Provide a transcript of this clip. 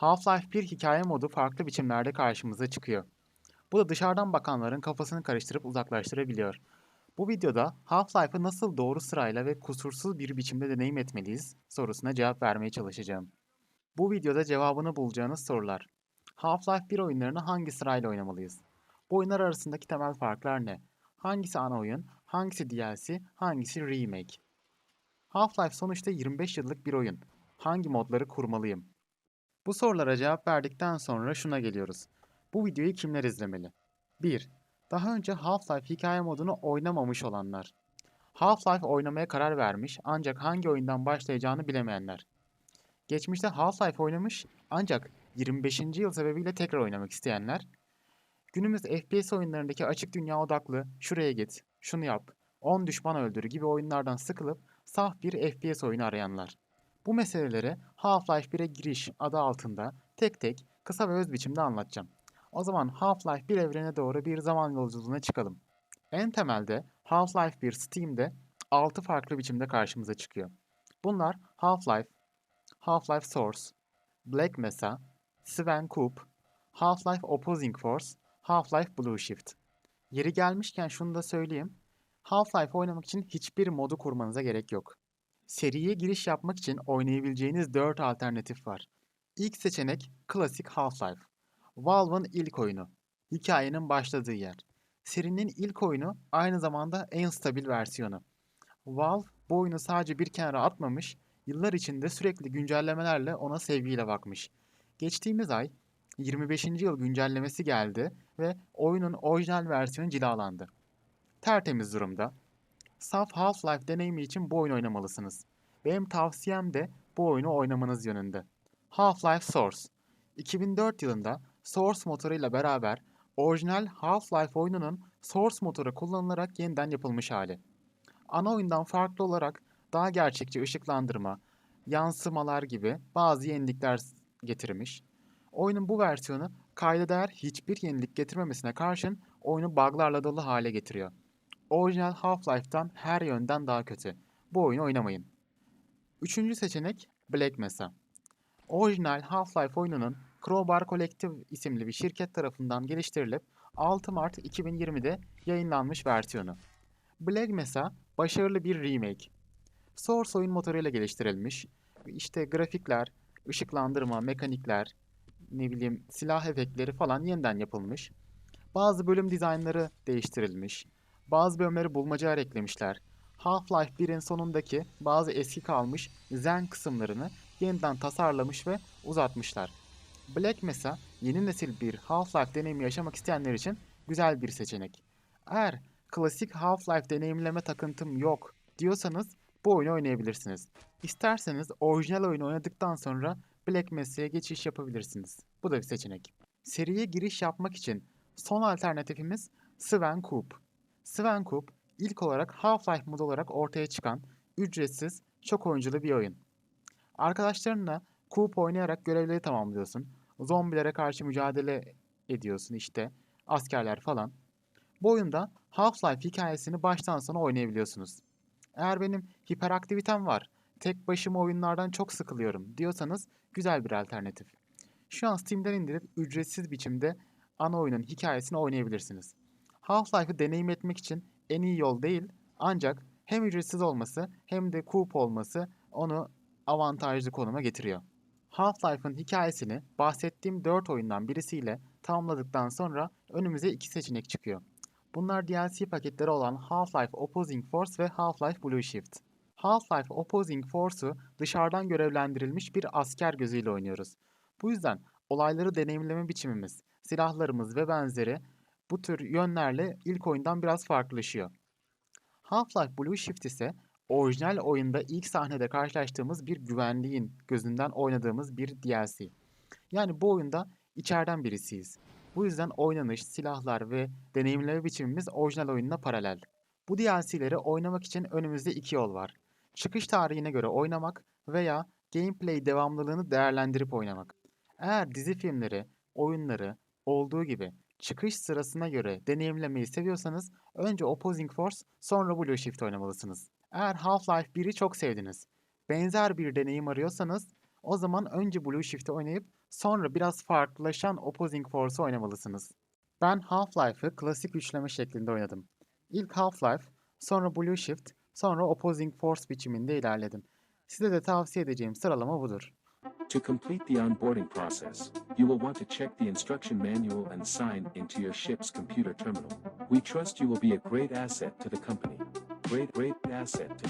Half-Life 1 hikaye modu farklı biçimlerde karşımıza çıkıyor. Bu da dışarıdan bakanların kafasını karıştırıp uzaklaştırabiliyor. Bu videoda Half-Life'ı nasıl doğru sırayla ve kusursuz bir biçimde deneyim etmeliyiz sorusuna cevap vermeye çalışacağım. Bu videoda cevabını bulacağınız sorular. Half-Life 1 oyunlarını hangi sırayla oynamalıyız? Bu oyunlar arasındaki temel farklar ne? Hangisi ana oyun, hangisi DLC, hangisi remake? Half-Life sonuçta 25 yıllık bir oyun. Hangi modları kurmalıyım? Bu sorulara cevap verdikten sonra şuna geliyoruz. Bu videoyu kimler izlemeli? 1. Daha önce Half-Life hikaye modunu oynamamış olanlar. Half-Life oynamaya karar vermiş ancak hangi oyundan başlayacağını bilemeyenler. Geçmişte Half-Life oynamış ancak 25. yıl sebebiyle tekrar oynamak isteyenler. Günümüz FPS oyunlarındaki açık dünya odaklı şuraya git, şunu yap, 10 düşman öldür gibi oyunlardan sıkılıp saf bir FPS oyunu arayanlar. Bu meseleleri Half-Life 1'e giriş adı altında tek tek kısa ve öz biçimde anlatacağım. O zaman Half-Life 1 evrene doğru bir zaman yolculuğuna çıkalım. En temelde Half-Life 1 Steam'de 6 farklı biçimde karşımıza çıkıyor. Bunlar Half-Life, Half-Life Source, Black Mesa, Sven Coop, Half-Life Opposing Force, Half-Life Blue Shift. Yeri gelmişken şunu da söyleyeyim. Half-Life oynamak için hiçbir modu kurmanıza gerek yok. Seriye giriş yapmak için oynayabileceğiniz 4 alternatif var. İlk seçenek klasik Half-Life. Valve'ın ilk oyunu. Hikayenin başladığı yer. Serinin ilk oyunu aynı zamanda en stabil versiyonu. Valve bu oyunu sadece bir kenara atmamış, yıllar içinde sürekli güncellemelerle ona sevgiyle bakmış. Geçtiğimiz ay 25. yıl güncellemesi geldi ve oyunun orijinal versiyonu cilalandı. Tertemiz durumda. Saf Half-Life deneyimi için bu oyunu oynamalısınız. Benim tavsiyem de bu oyunu oynamanız yönünde. Half-Life Source 2004 yılında Source motoruyla beraber orijinal Half-Life oyununun Source motoru kullanılarak yeniden yapılmış hali. Ana oyundan farklı olarak daha gerçekçi ışıklandırma, yansımalar gibi bazı yenilikler getirmiş. Oyunun bu versiyonu kayda değer hiçbir yenilik getirmemesine karşın oyunu buglarla dolu hale getiriyor. Orijinal Half-Life'dan her yönden daha kötü. Bu oyunu oynamayın. Üçüncü seçenek Black Mesa. Orijinal Half-Life oyununun Crowbar Collective isimli bir şirket tarafından geliştirilip 6 Mart 2020'de yayınlanmış versiyonu. Black Mesa başarılı bir remake. Source oyun motoruyla geliştirilmiş. İşte grafikler, ışıklandırma, mekanikler, ne bileyim silah efektleri falan yeniden yapılmış. Bazı bölüm dizaynları değiştirilmiş. Bazı bölümleri bulmaca eklemişler. Half-Life 1'in sonundaki bazı eski kalmış zen kısımlarını yeniden tasarlamış ve uzatmışlar. Black Mesa yeni nesil bir Half-Life deneyimi yaşamak isteyenler için güzel bir seçenek. Eğer klasik Half-Life deneyimleme takıntım yok diyorsanız bu oyunu oynayabilirsiniz. İsterseniz orijinal oyunu oynadıktan sonra Black Mesa'ya geçiş yapabilirsiniz. Bu da bir seçenek. Seriye giriş yapmak için son alternatifimiz Sven Coop. Sven Coop ilk olarak Half-Life modu olarak ortaya çıkan ücretsiz, çok oyunculu bir oyun. Arkadaşlarınla Coop oynayarak görevleri tamamlıyorsun. Zombilere karşı mücadele ediyorsun işte. Askerler falan. Bu oyunda Half-Life hikayesini baştan sona oynayabiliyorsunuz. Eğer benim hiperaktivitem var, tek başıma oyunlardan çok sıkılıyorum diyorsanız güzel bir alternatif. Şu an Steam'den indirip ücretsiz biçimde ana oyunun hikayesini oynayabilirsiniz. Half-Life'ı deneyim etmek için en iyi yol değil ancak hem ücretsiz olması hem de coop olması onu avantajlı konuma getiriyor. Half-Life'ın hikayesini bahsettiğim 4 oyundan birisiyle tamamladıktan sonra önümüze iki seçenek çıkıyor. Bunlar DLC paketleri olan Half-Life Opposing Force ve Half-Life Blue Shift. Half-Life Opposing Force'u dışarıdan görevlendirilmiş bir asker gözüyle oynuyoruz. Bu yüzden olayları deneyimleme biçimimiz, silahlarımız ve benzeri bu tür yönlerle ilk oyundan biraz farklılaşıyor. Half-Life Blue Shift ise orijinal oyunda ilk sahnede karşılaştığımız bir güvenliğin gözünden oynadığımız bir DLC. Yani bu oyunda içeriden birisiyiz. Bu yüzden oynanış, silahlar ve deneyimleme biçimimiz orijinal oyunla paralel. Bu DLC'leri oynamak için önümüzde iki yol var. Çıkış tarihine göre oynamak veya gameplay devamlılığını değerlendirip oynamak. Eğer dizi filmleri, oyunları olduğu gibi çıkış sırasına göre deneyimlemeyi seviyorsanız önce Opposing Force sonra Blue Shift oynamalısınız. Eğer Half-Life 1'i çok sevdiniz, benzer bir deneyim arıyorsanız O zaman önce Blue Shift'i oynayıp sonra biraz farklılaşan Opposing Force'u oynamalısınız. Ben Half-Life'ı klasik üçleme şeklinde oynadım. İlk Half-Life, sonra Blue Shift, sonra Opposing Force biçiminde ilerledim. Size de tavsiye edeceğim sıralama budur. To complete the onboarding process, you will want to check the instruction manual and sign into your ship's computer terminal. We trust you will be a great asset to the company. Great, great asset to